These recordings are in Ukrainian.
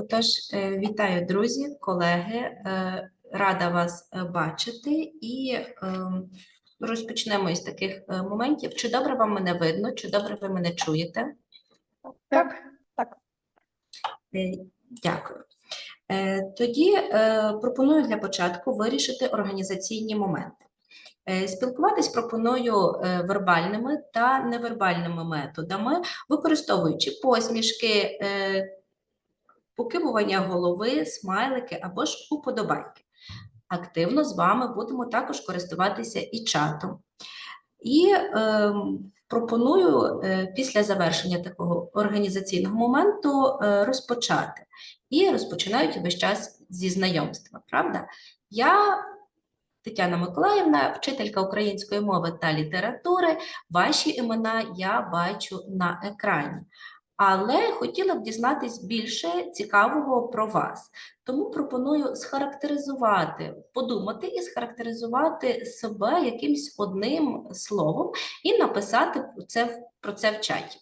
Отож, е, вітаю, друзі, колеги. Е, Рада вас е, бачити і ем, розпочнемо із таких моментів. Чи добре вам мене видно, чи добре ви мене чуєте? Так, Е, Дякую. Тоді пропоную для початку вирішити організаційні моменти. Спілкуватись пропоную вербальними та невербальними методами, використовуючи посмішки, покивування голови, смайлики або ж уподобайки. Активно з вами будемо також користуватися і чатом. І ем, пропоную е, після завершення такого організаційного моменту е, розпочати. І розпочинають весь час зі знайомства, правда? Я, Тетяна Миколаївна, вчителька української мови та літератури. Ваші імена я бачу на екрані. Але хотіла б дізнатись більше цікавого про вас. Тому пропоную схарактеризувати, подумати і схарактеризувати себе якимсь одним словом і написати це, про це в чаті.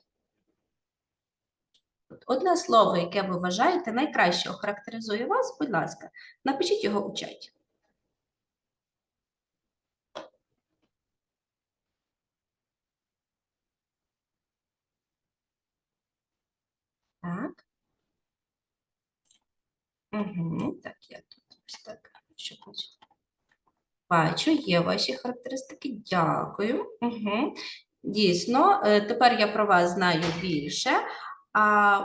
Одне слово, яке ви вважаєте найкраще охарактеризує вас, будь ласка, напишіть його у чаті. Так. Угу, так, я тут ось так. Що бачу? Бачу, є ваші характеристики. Дякую. Угу. Дійсно, е, тепер я про вас знаю більше. А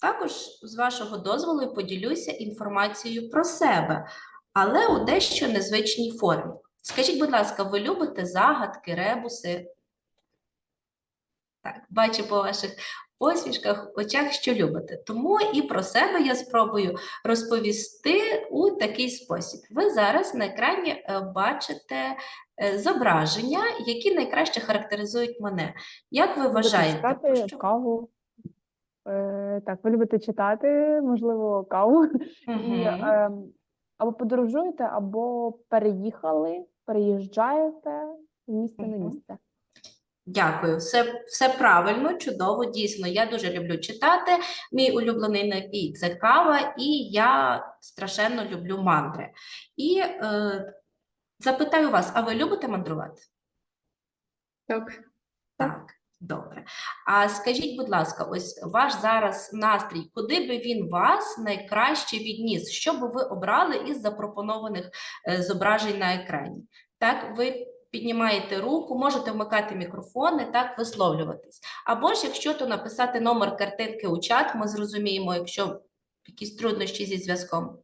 також з вашого дозволу поділюся інформацією про себе, але у дещо незвичній формі. Скажіть, будь ласка, ви любите загадки, ребуси? Так, бачу по ваших посмішках, очах, що любите. Тому і про себе я спробую розповісти у такий спосіб. Ви зараз на екрані е, бачите е, зображення, які найкраще характеризують мене. Як ви вважаєте? читати що- каву. Е, так, ви любите читати, можливо, каву. Ем, або подорожуєте, або переїхали, переїжджаєте з місця на місце. Дякую, все, все правильно, чудово. Дійсно, я дуже люблю читати. Мій улюблений напій це кава, і я страшенно люблю мандри. І е, запитаю вас: а ви любите мандрувати? Так, Так, добре. А скажіть, будь ласка, ось ваш зараз настрій, куди би він вас найкраще відніс? Що би ви обрали із запропонованих е, зображень на екрані? Так, ви піднімаєте руку, можете вмикати мікрофони, так, висловлюватись. Або ж, якщо то написати номер картинки у чат, ми зрозуміємо, якщо якісь труднощі зі зв'язком.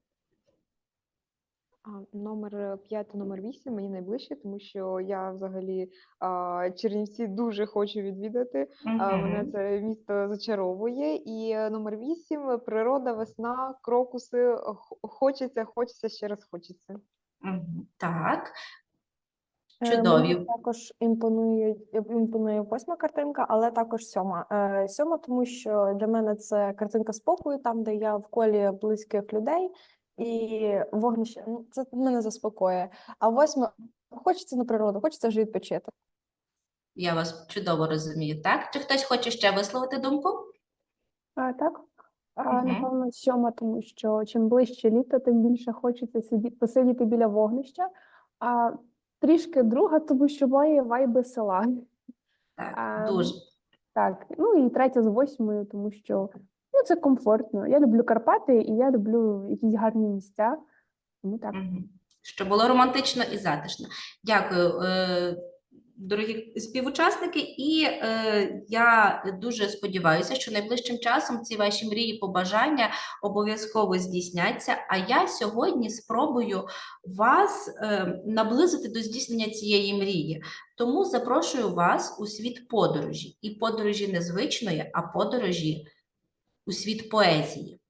Номер 5 та номер 8 мені найближче, тому що я взагалі а, Чернівці дуже хочу відвідати. А, мене це місто зачаровує. І е, номер 8 природа, весна, крокуси. Хочеться, хочеться, ще раз хочеться. Мгм. Так, Е, чудові. Мені також імпонує, імпонує восьма картинка, але також сьома. Е, Сьома, тому що для мене це картинка спокою, там, де я в колі близьких людей, і вогнище ну, це мене заспокоює. А восьма хочеться на природу, хочеться вже відпочити. Я вас чудово розумію, так? Чи хтось хоче ще висловити думку? А, так, а, Мгм. напевно, сьома, тому що чим ближче літо, тим більше хочеться сиді, посидіти біля вогнища. А трішки друга, тому що має вайби села. Так, А, дуже. Так, ну і третя з восьмою, тому що ну, це комфортно. Я люблю Карпати і я люблю якісь гарні місця. Тому так. Угу. Щоб було романтично і затишно. Дякую, е, дорогі співучасники. І е, я дуже сподіваюся, що найближчим часом ці ваші мрії, побажання обов'язково здійсняться. А я сьогодні спробую вас е, наблизити до здійснення цієї мрії. Тому запрошую вас у світ подорожі, і подорожі незвичної, а подорожі у світ поезії.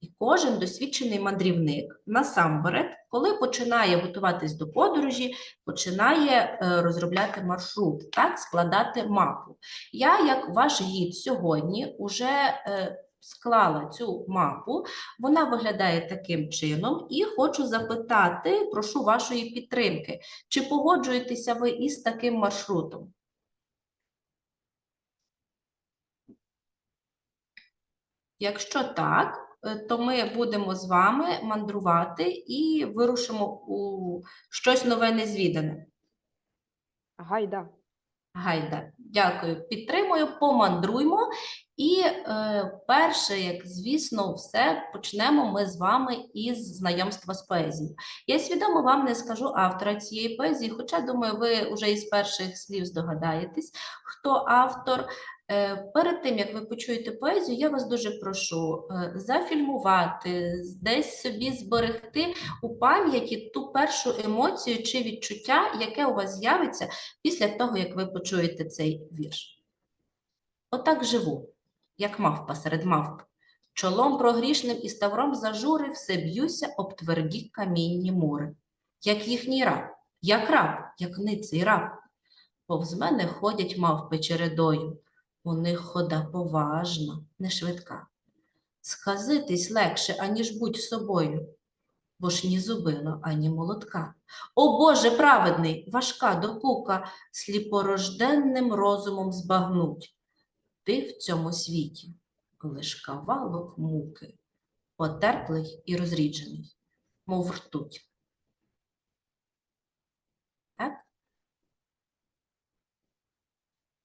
І кожен досвідчений мандрівник насамперед, коли починає готуватись до подорожі, починає е, розробляти маршрут, так, складати мапу. Я, як ваш гід сьогодні, уже е, склала цю мапу. Вона виглядає таким чином, і хочу запитати, прошу вашої підтримки, чи погоджуєтеся ви із таким маршрутом? Якщо так, то ми будемо з вами мандрувати і вирушимо у щось нове незвідане. Гайда. Гайда, дякую, підтримую, помандруймо. І е, перше, як звісно, все почнемо ми з вами із знайомства з поезією. Я свідомо вам не скажу автора цієї поезії, хоча думаю, ви вже із перших слів здогадаєтесь, хто автор. Е, перед тим як ви почуєте поезію, я вас дуже прошу е, зафільмувати, десь собі зберегти у пам'яті ту першу емоцію чи відчуття, яке у вас з'явиться після того, як ви почуєте цей вірш. Отак живу, як мавпа серед мавп. Чолом прогрішним і ставром зажури все б'юся об тверді камінні мури. Як їхній раб, як раб, як ниций раб. Повз мене ходять мавпи чередою. У них хода поважна, не швидка. Сказитись легше, аніж будь собою, бо ж ні зубила, ані молотка. О Боже праведний, важка докука, сліпорожденним розумом збагнуть. Ти в цьому світі лиш кавалок муки, потерплий і розріджений, мов ртуть. Так?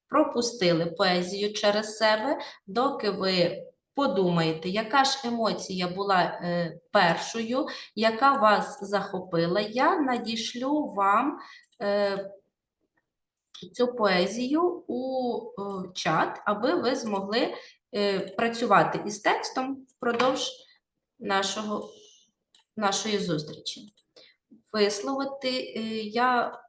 Пропустили поезію через себе, доки ви подумаєте, яка ж емоція була е, першою, яка вас захопила, я надішлю вам е, цю поезію у е, чат, аби ви змогли працювати із текстом впродовж нашого, нашої зустрічі. Висловити я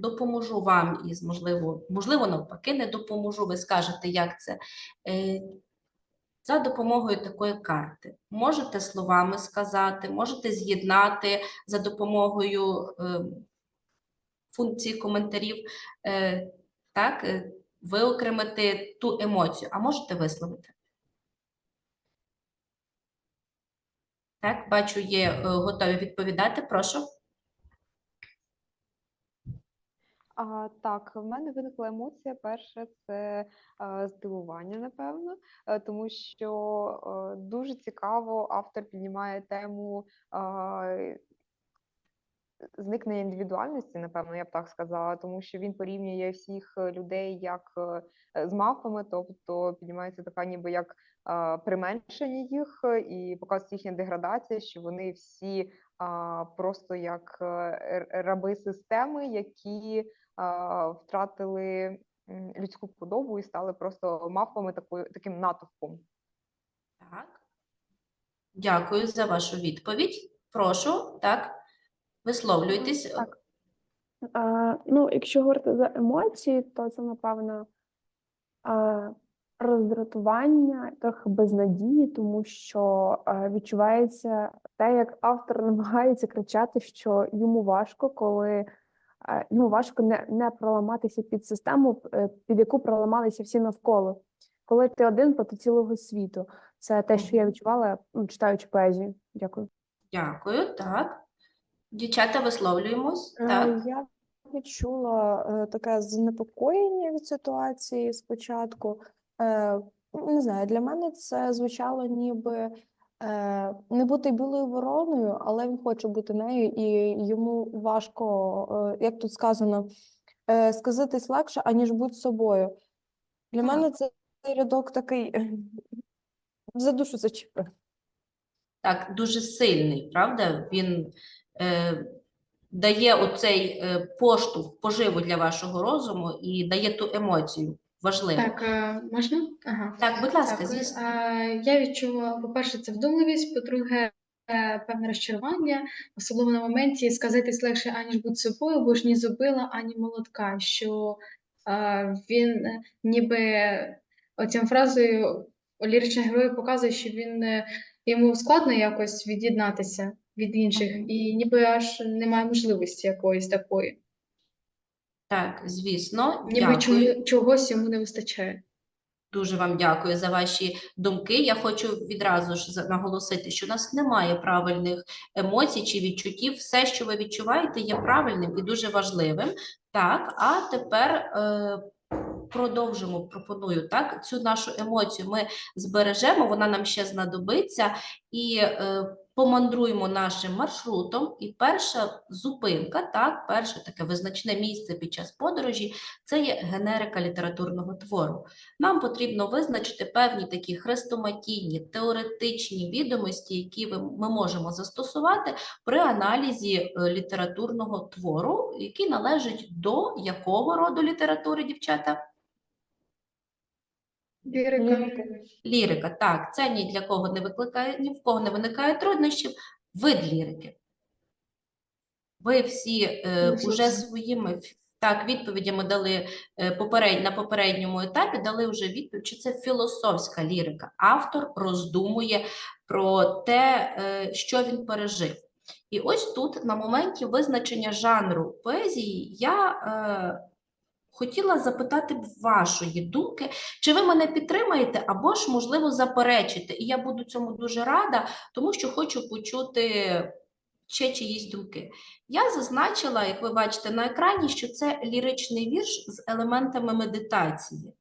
допоможу вам із, можливо, можливо, навпаки, не допоможу, ви скажете, як це. Е, за допомогою такої карти. Можете словами сказати, можете з'єднати за допомогою е, функції коментарів, е, так, виокремити ту емоцію, а можете висловити. Так, бачу, є готові відповідати. Прошу. А, так, в мене виникла емоція. Перше, це е, здивування, напевно, е, тому що е, дуже цікаво автор піднімає тему е, зникнення індивідуальності, напевно, я б так сказала, тому що він порівнює всіх е, людей як е, з мавпами, тобто піднімається така, ніби як е, применшення їх, е, і показується їхня деградація, що вони всі просто як е, раби системи, які втратили людську подобу і стали просто мавпами такою таким натовпом. Так. Дякую за вашу відповідь. Прошу, так, висловлюйтесь. Так. А, ну, якщо говорити за емоції, то це, напевно, а, роздратування, трохи безнадії, тому що а, відчувається те, як автор намагається кричати, що йому важко, коли йому важко не, не проламатися під систему, е, під яку проламалися всі навколо. Коли ти один проти цілого світу. Це те, що я відчувала, ну, читаючи поезію. Дякую. Дякую, так. Дівчата, висловлюємось. Е, Так. Я відчула е, таке занепокоєння від ситуації спочатку. Не знаю, для мене це звучало ніби не бути білою вороною, але він хоче бути нею, і йому важко, е, як тут сказано, е, сказатись легше, аніж бути собою. Для Так. мене цей рядок такий за душу зачепив. Так, дуже сильний, правда? Він е, дає оцей е, поштовх, поживу для вашого розуму і дає ту емоцію важливу. Так, е, можна? Ага. Так, будь ласка, звісно. е, я відчула, по-перше, це вдумливість, по-друге, е, певне розчарування, особливо на моменті сказатись легше, аніж бути собою, бо ж ні зубила, ані молотка, що він ніби оцім фразою ліричний герой показує, що він йому складно якось від'єднатися від інших, і ніби аж немає можливості якоїсь такої, Так, звісно, ніби дякую. чому- чогось йому не вистачає. Дуже вам дякую за ваші думки. Я хочу відразу ж за- наголосити, що у нас немає правильних емоцій чи відчуттів. Все, що ви відчуваєте, є правильним і дуже важливим. Так, а тепер е, продовжимо, пропоную так. Цю нашу емоцію ми збережемо, вона нам ще знадобиться, і е, помандруємо нашим маршрутом. І перша зупинка, так, перше таке визначне місце під час подорожі це є генерика літературного твору. Нам потрібно визначити певні такі хрестоматійні, теоретичні відомості, які ми можемо застосувати при аналізі е, літературного твору, який належить до якого роду літератури, дівчата? Лірика. Лірика, так, це ні для кого не викликає, ні в кого не виникає труднощів. Вид лірики. Ви всі е, уже своїми так, відповідями дали е, поперед, на попередньому етапі, дали вже відповідь, чи це філософська лірика. Автор роздумує про те, е, що він пережив. І ось тут, на моменті визначення жанру поезії, я е, хотіла запитати вашої думки, чи ви мене підтримаєте, або ж, можливо, заперечите. І я буду цьому дуже рада, тому що хочу почути ще чиїсь думки. Я зазначила, як ви бачите на екрані, що це ліричний вірш з елементами медитації.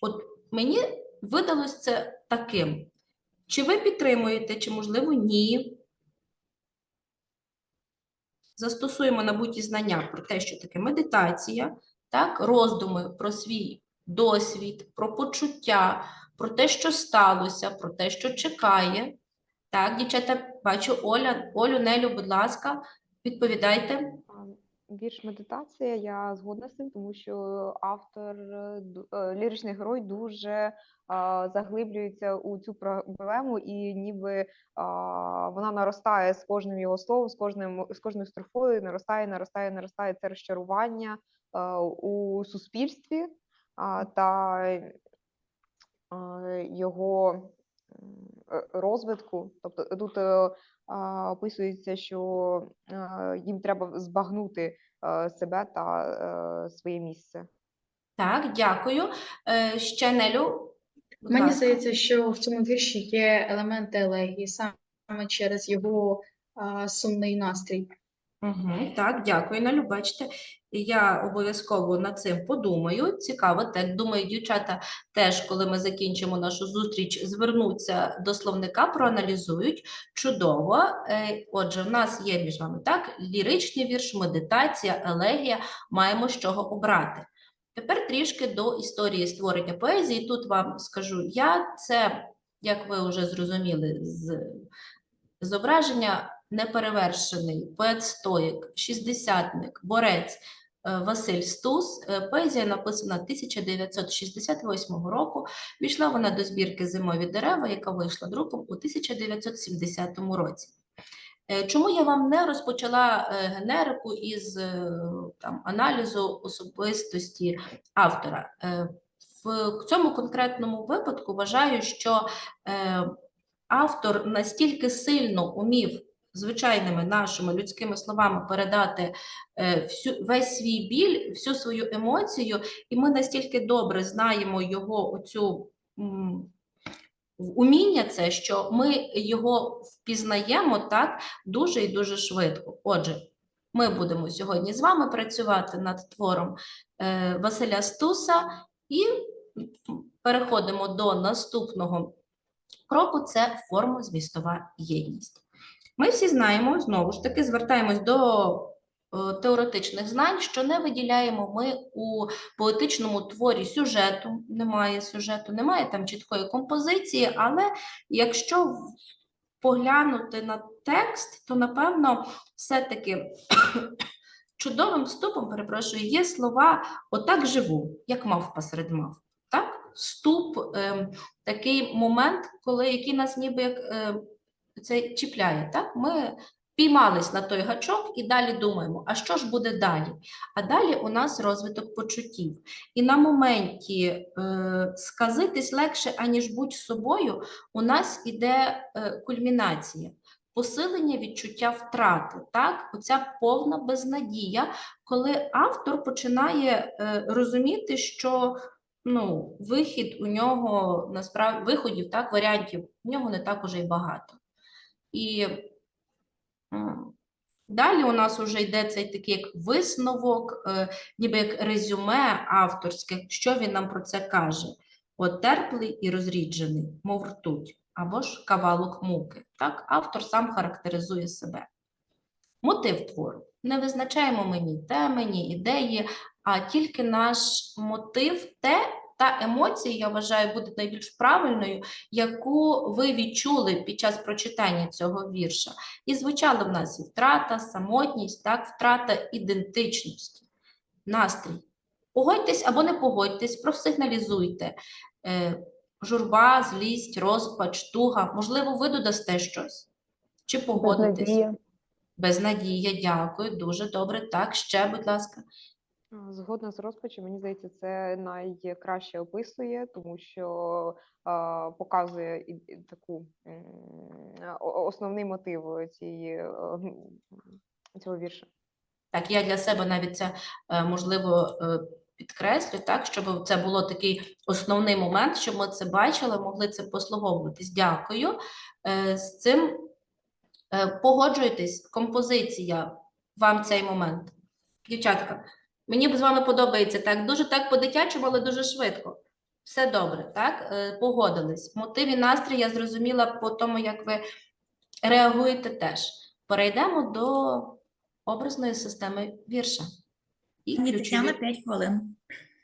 От мені видалось це таким. Чи ви підтримуєте, чи, можливо, ні? Застосуємо набуті знання про те, що таке медитація, так, роздуми про свій досвід, про почуття, про те, що сталося, про те, що чекає. Так, дівчата, бачу, Оля, Олю, Нелю, будь ласка, відповідайте. Вірш медитація, я згодна з цим, тому що автор, е, е, ліричний герой дуже заглиблюється у цю проблему, і ніби вона наростає з кожним його словом, з кожним з кожною строфою, наростає, наростає, наростає це розчарування а, у суспільстві та е, його е, розвитку. Тобто тут е, описується, що е, їм треба збагнути е, себе та е, своє місце. Так, дякую. Е, ще Нелю. Мені так. здається, що в цьому вірші є елементи елегії саме через його а, сумний настрій. Угу, так, дякую, Нелю. Бачите, я обов'язково над цим подумаю. Цікаво, так думаю, дівчата теж, коли ми закінчимо нашу зустріч, звернуться до словника, проаналізують. Чудово. Е, Отже, в нас є між вами так, ліричний вірш, медитація, елегія. Маємо з чого обрати. Тепер трішки до історії створення поезії. Тут вам скажу я, це, як ви вже зрозуміли, з зображення неперевершений поет-стоїк, шістдесятник, борець е, Василь Стус. Е, Поезія написана 1968 року. Війшла вона до збірки Зимові дерева, яка вийшла друком у 1970 році. Е, Чому я вам не розпочала генерику із там, аналізу особистості автора? В цьому конкретному випадку вважаю, що автор настільки сильно умів звичайними нашими людськими словами передати е, всю, весь свій біль, всю свою емоцію, і ми настільки добре знаємо його оцю уміння, це що ми його впізнаємо так дуже і дуже швидко. Отже, ми будемо сьогодні з вами працювати над твором е, Василя Стуса і переходимо до наступного кроку це форма змістова єдність. Ми всі знаємо, знову ж таки, звертаємось до е, теоретичних знань, що не виділяємо ми у поетичному творі сюжету, немає сюжету, немає там чіткої композиції, але якщо поглянути на текст, то напевно все-таки чудовим вступом, перепрошую, є слова отак живу, як мавпа серед мав. Так? Вступ, ем, такий момент, коли який нас ніби як е, це чіпляє. Так? Ми піймались на той гачок і далі думаємо, а що ж буде далі? А далі у нас розвиток почуттів. І на моменті е, сказитись легше, аніж будь собою, у нас іде е, кульмінація. Посилення відчуття втрати, так, оця повна безнадія, коли автор починає е, розуміти, що ну, вихід у нього насправді виходів, так, варіантів у нього не так уже й багато. І Далі у нас вже йде цей такий як висновок, е, ніби як резюме авторське. Що він нам про це каже? От терплий і розріджений, мов ртуть, або ж кавалок муки. Так, автор сам характеризує себе. Мотив твору. Не визначаємо ми ні теми, ні ідеї, а тільки наш мотив, те, та емоція, я вважаю, буде найбільш правильною, яку ви відчули під час прочитання цього вірша. І звучала в нас і втрата, самотність, так, втрата ідентичності, настрій. Погодьтесь або не погодьтесь, просигналізуйте. Е, журба, злість, розпач, туга. Можливо, ви додасте щось? Чи погодитесь? Безнадія. Безнадія, дякую, дуже добре. Так, ще, будь ласка. А, Згодна з розпачем, мені здається, це найкраще описує, тому що а, показує і, і таку о- основний мотив цієї е, цього вірша. Так, я для себе навіть це е, можливо е, підкреслю, так, щоб це було такий основний момент, щоб ми це бачили, могли це послуговуватись. Дякую. Е, З цим е, погоджуєтесь, композиція вам цей момент. Дівчатка, мені з вами подобається так. Дуже так по-дитячому, але дуже швидко. Все добре, так? Е, Погодились. Мотив і настрій я зрозуміла по тому, як ви реагуєте теж. Перейдемо до образної системи вірша. І ключові- Тетяна, 5 хвилин.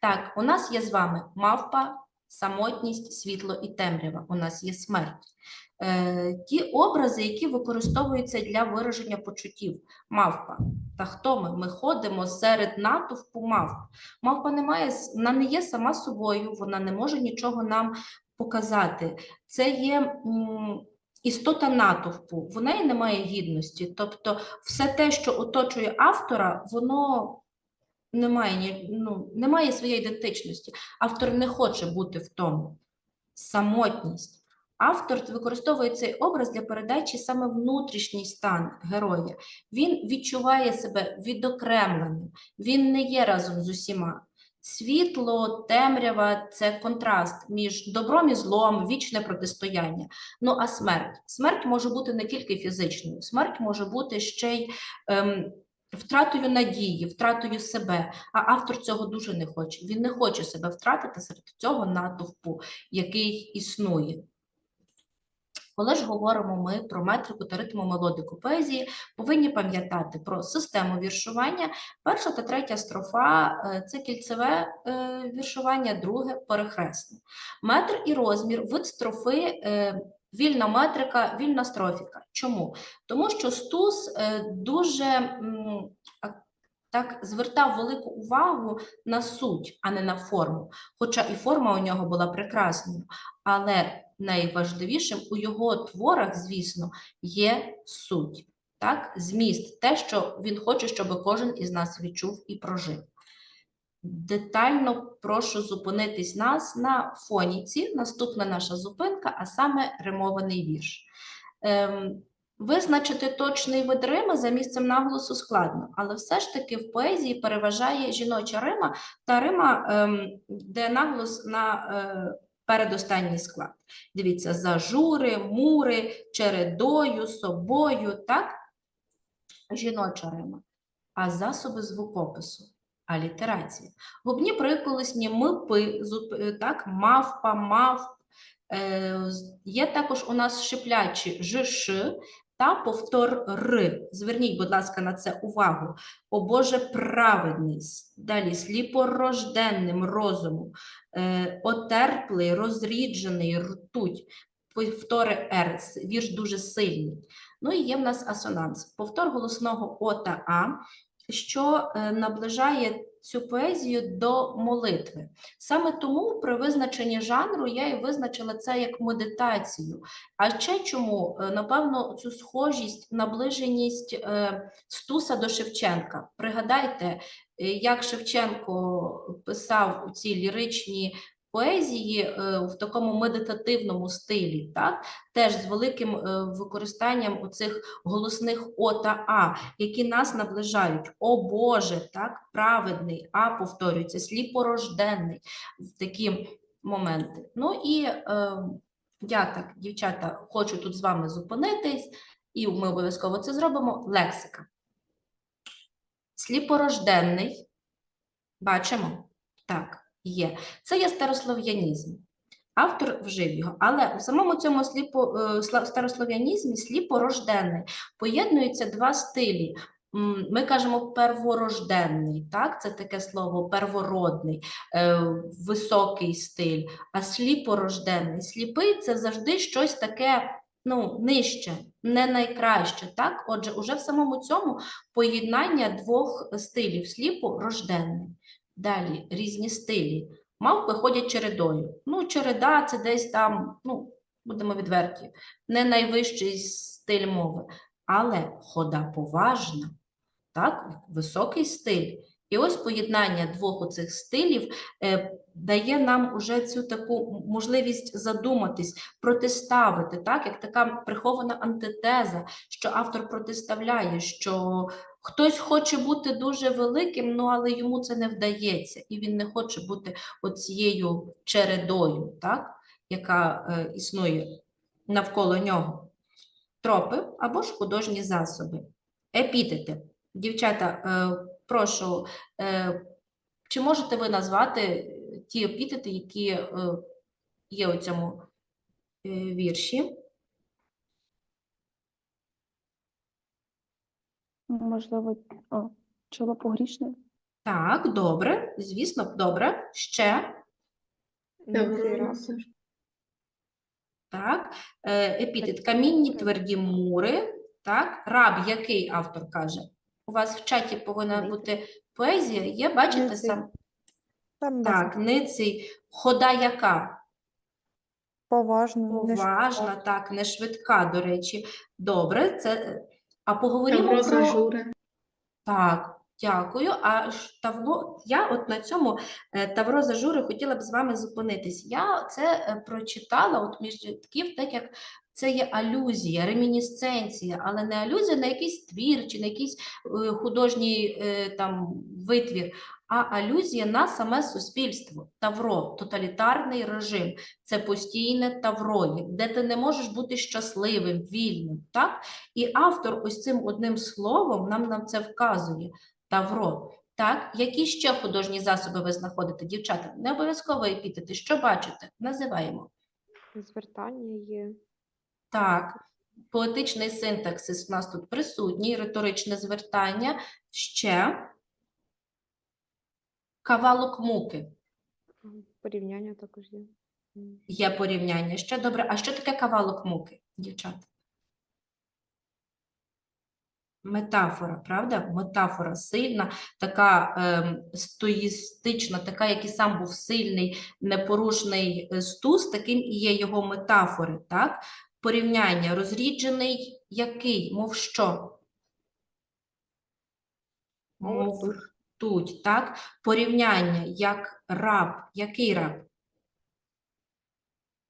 Так, у нас є з вами мавпа, самотність, світло і темрява. У нас є смерть. Е, ті образи, які використовуються для вираження почуттів. Мавпа. Та хто ми? Ми ходимо серед натовпу мавп. Мавпа не має, вона не є сама собою, вона не може нічого нам показати. Це є істота натовпу, в неї немає гідності. Тобто, все те, що оточує автора, воно немає, ні- ну, немає своєї ідентичності. Автор не хоче бути в тому. Самотність. Автор використовує цей образ для передачі саме внутрішній стан героя. Він відчуває себе відокремленим, він не є разом з усіма. Світло, темрява це контраст між добром і злом, вічне протистояння. Ну а смерть. Смерть може бути не тільки фізичною, смерть може бути ще й ем, втратою надії, втратою себе. А автор цього дуже не хоче. Він не хоче себе втратити серед цього натовпу, який існує. Коли ж говоримо ми про метрику та ритмомелодику поезії, повинні пам'ятати про систему віршування. Перша та третя строфа е, це кільцеве е, віршування, друге перехресне. Метр і розмір, вид строфи, е, вільна метрика, вільна строфіка. Чому? Тому що Стус дуже так звертав велику увагу на суть, а не на форму. Хоча і форма у нього була прекрасною, але найважливішим у його творах, звісно, є суть, так? зміст, те, що він хоче, щоб кожен із нас відчув і прожив. Детально прошу зупинитись нас на фоніці. Наступна наша зупинка, а саме римований вірш. Ем, Визначити точний вид Рима за місцем наголосу складно, але все ж таки в поезії переважає жіноча Рима та Рима, ем, де наголос на е, передостанній склад. Дивіться, зажури, мури, чередою, собою, так? Жіноча Рима. А засоби звукопису, алітерація. Губні приколисні мипи, е, так, мавпа, мавп. Е, Є також у нас шиплячі жш та повтор р. Зверніть, будь ласка, на це увагу. О Боже, праведний, с- далі сліпорожденним розумом, е, отерплий, розріджений, ртуть, повтори р. Вірш дуже сильний. Ну і є в нас асонанс. Повтор голосного О та А, що е, наближає цю поезію до молитви. Саме тому при визначенні жанру я і визначила це як медитацію. А ще чому? Е, Напевно, цю схожість, наближеність е, Стуса до Шевченка. Пригадайте, е, як Шевченко писав у ці ліричні поезії е, в такому медитативному стилі, так? теж з великим е, використанням оцих голосних О та А, які нас наближають. О Боже, так, праведний, А повторюється, сліпорожденний в такі моменти. Ну і е, я так, дівчата, хочу тут з вами зупинитись, і ми обов'язково це зробимо. Лексика. Сліпорожденний. Бачимо? Так, є. Це є старослов'янізм. Автор вжив його, але в самому цьому сліпо, е, старослов'янізмі сліпорожденний поєднуються два стилі. Ми кажемо перворожденний, так? Це таке слово первородний, е, високий стиль. А сліпорожденний, сліпий це завжди щось таке ну, нижче, не найкраще. Так? Отже, уже в самому цьому поєднання двох стилів сліпорожденний. Далі різні стилі. Мавпи ходять чередою. Ну, череда це десь там, ну, будемо відверті, не найвищий стиль мови, але хода поважна, так, високий стиль. І ось поєднання двох оцих стилів е, дає нам уже цю таку можливість задуматись, протиставити, так, як така прихована антитеза, що автор протиставляє, що хтось хоче бути дуже великим, ну але йому це не вдається, і він не хоче бути оцією чередою, так, яка е, існує навколо нього. Тропи або ж художні засоби. Епітети. Дівчата, е, прошу, е, чи можете ви назвати ті епітети, які е, є у цьому е, вірші? Можливо, о, чоло погрішне. Так, добре, звісно, добре. Ще. Цей Добре. раз. Так, е, епітет камінні тверді мури. Так, раб, який автор каже? У вас в чаті повинна бути поезія. Є, бачите сам? Там Так, ниций. Хода яка? поважно, не Поважна, так, не швидка, до речі. Добре, це. А поговоримо Добро про. жури. Так, дякую. А Тавро, я от на цьому е, Тавро Зажури хотіла б з вами зупинитись. Я це е, прочитала от між рядків, так як це є алюзія, ремінісценція, але не алюзія на якийсь твір чи на якийсь е, художній там витвір, а алюзія на саме суспільство. Тавро, тоталітарний режим. Це постійне тавро, де ти не можеш бути щасливим, вільним. Так? І автор ось цим одним словом нам на це вказує. Тавро. Так, які ще художні засоби ви знаходите, дівчата? Не обов'язково епітети. Що бачите? Називаємо. Звертання є. Так, поетичний синтаксис у нас тут присутній, риторичне звертання. Ще кавалок муки. Порівняння також є. Є порівняння. Ще добре. А що таке кавалок муки, дівчата? Метафора, правда? Метафора сильна, така ем, стоїстична, така, як і сам був сильний, непорушний е, стус, таким і є його метафори, так? Порівняння розріджений який, мов що? Мов Ртуть, так? Порівняння як раб. Який раб?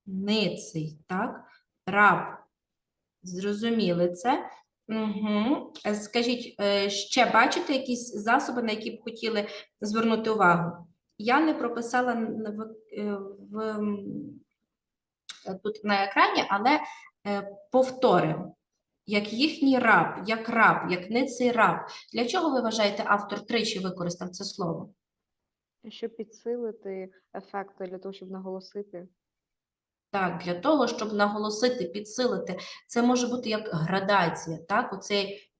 Ниций, так? Раб. Зрозуміли це? Угу. Скажіть, е, ще бачите якісь засоби, на які б хотіли звернути увагу? Я не прописала в, е, в, тут на екрані, але повторимо. Як їхній раб, як раб, як ниций раб. Для чого ви вважаєте, автор тричі використав це слово? Щоб підсилити ефекти для того, щоб наголосити. Так, для того, щоб наголосити, підсилити, це може бути як градація, так? Оцей,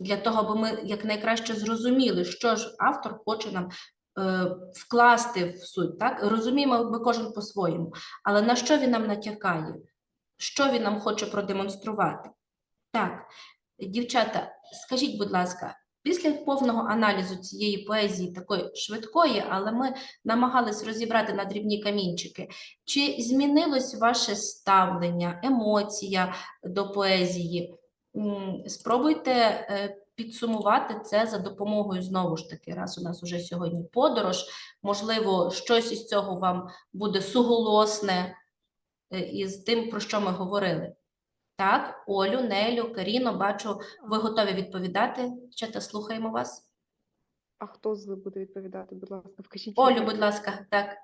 для того, аби ми якнайкраще зрозуміли, що ж автор хоче нам е, вкласти в суть. Так? Розуміємо ми кожен по-своєму, але на що він нам натякає? Що він нам хоче продемонструвати? Так, дівчата, скажіть, будь ласка, після повного аналізу цієї поезії, такої швидкої, але ми намагались розібрати на дрібні камінчики, чи змінилось ваше ставлення, емоція до поезії? Спробуйте е, підсумувати це за допомогою знову ж таки, раз у нас уже сьогодні подорож. Можливо, щось із цього вам буде суголосне е, із тим, про що ми говорили. Так, Олю, Нелю, Каріно, бачу, ви готові відповідати? Ще та слухаємо вас. А хто з буде відповідати? Будь ласка, вкажіть. Олю, будь ласка, так.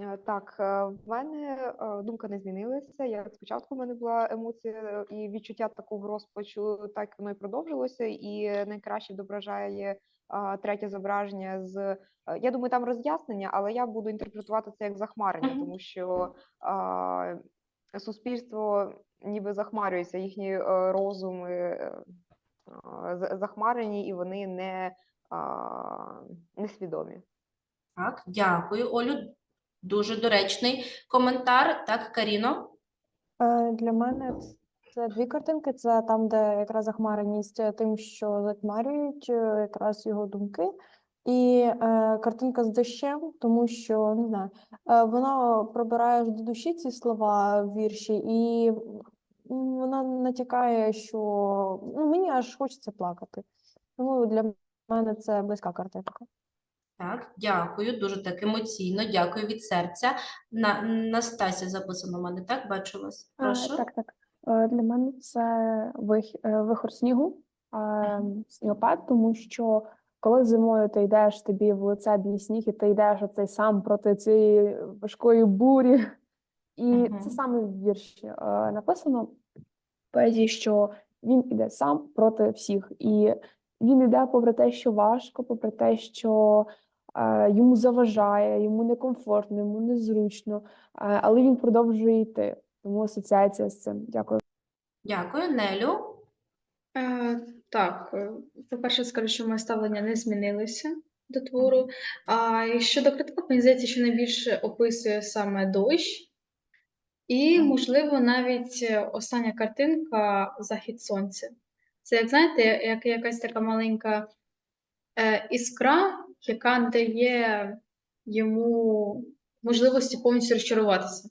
Е, Так, е, в мене е, думка не змінилася. Як спочатку в мене була емоція і відчуття такого розпачу, так воно і продовжилося. І найкраще відображає третє зображення з я думаю, там роз'яснення, але я буду інтерпретувати це як захмарення, тому що суспільство ніби захмарюється, їхні е, розуми е, захмарені, і вони не несвідомі. Так, дякую, Олю. Дуже доречний коментар. Так, Каріно. Е, Для мене це дві картинки. Це там, де якраз захмареність тим, що затьмарюють якраз його думки. І е, картинка з дощем, тому що не знаю, е, воно пробирає до душі ці слова в вірші, і вона натякає, що ну, мені аж хочеться плакати. Тому для мене це близька картинка. Так, дякую, дуже так емоційно. Дякую від серця. На Настася записано в мене, так? Бачу вас. Е, Прошу. Так, так. Е, Для мене це вих- е, вихор снігу, снігопад, тому що коли зимою ти йдеш, тобі в лице б'є сніг, і ти йдеш оцей сам проти цієї важкої бурі. І Мгм. це саме в вірші е, написано в поезії, що він іде сам проти всіх. І він іде попри те, що важко, попри те, що е, йому заважає, йому некомфортно, йому незручно, е, але він продовжує йти. Тому асоціація з цим. Дякую. Дякую, Нелю. Е, так, е, по-перше, скажу, що моє ставлення не змінилося до твору. А щодо критики, мені здається, що найбільше описує саме дощ. І, можливо, навіть е, остання картинка Захід сонця. Це, як знаєте, як якась така маленька е, іскра, яка дає йому можливості повністю розчаруватися.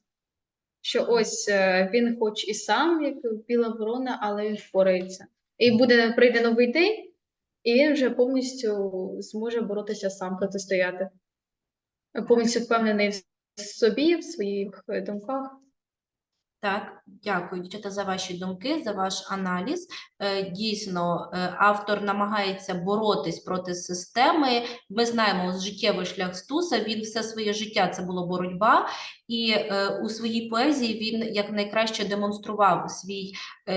Що ось він хоч і сам, як біла ворона, але він впорається. І буде прийде новий день, і він вже повністю зможе боротися сам, протистояти. Повністю впевнений в собі, в своїх думках. Так, дякую, дівчата, за ваші думки, за ваш аналіз. Е, Дійсно, е, автор намагається боротись проти системи. Ми знаємо життєвий шлях Стуса. Він все своє життя це було боротьба, і е, у своїй поезії він як найкраще демонстрував свій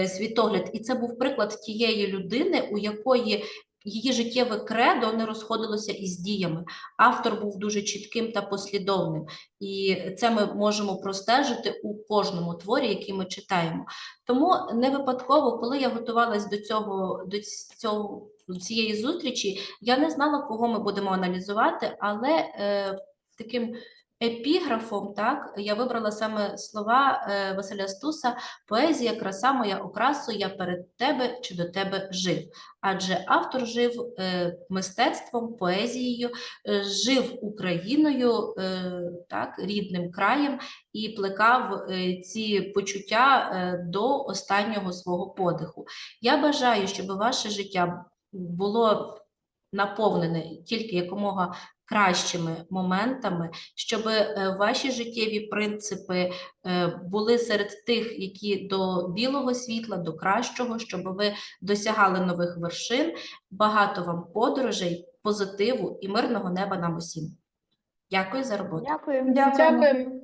світогляд. І це був приклад тієї людини, у якої її життєве кредо не розходилося із діями. Автор був дуже чітким та послідовним. І це ми можемо простежити у кожному творі, який ми читаємо. Тому не випадково, коли я готувалась до цього, до цього цієї зустрічі, я не знала, кого ми будемо аналізувати, але е, таким епіграфом, так, я вибрала саме слова е, Василя Стуса Поезія, краса моя окрасу, я перед тебе чи до тебе жив. Адже автор жив е, мистецтвом, поезією, е, жив Україною, так, рідним краєм і плекав ці почуття до останнього свого подиху. Я бажаю, щоб ваше життя було наповнене тільки якомога кращими моментами, щоб е, ваші життєві принципи е, були серед тих, які до білого світла, до кращого, щоб ви досягали нових вершин. Багато вам подорожей, позитиву і мирного неба нам усім. Дякую за роботу. Дякую. Дякуємо.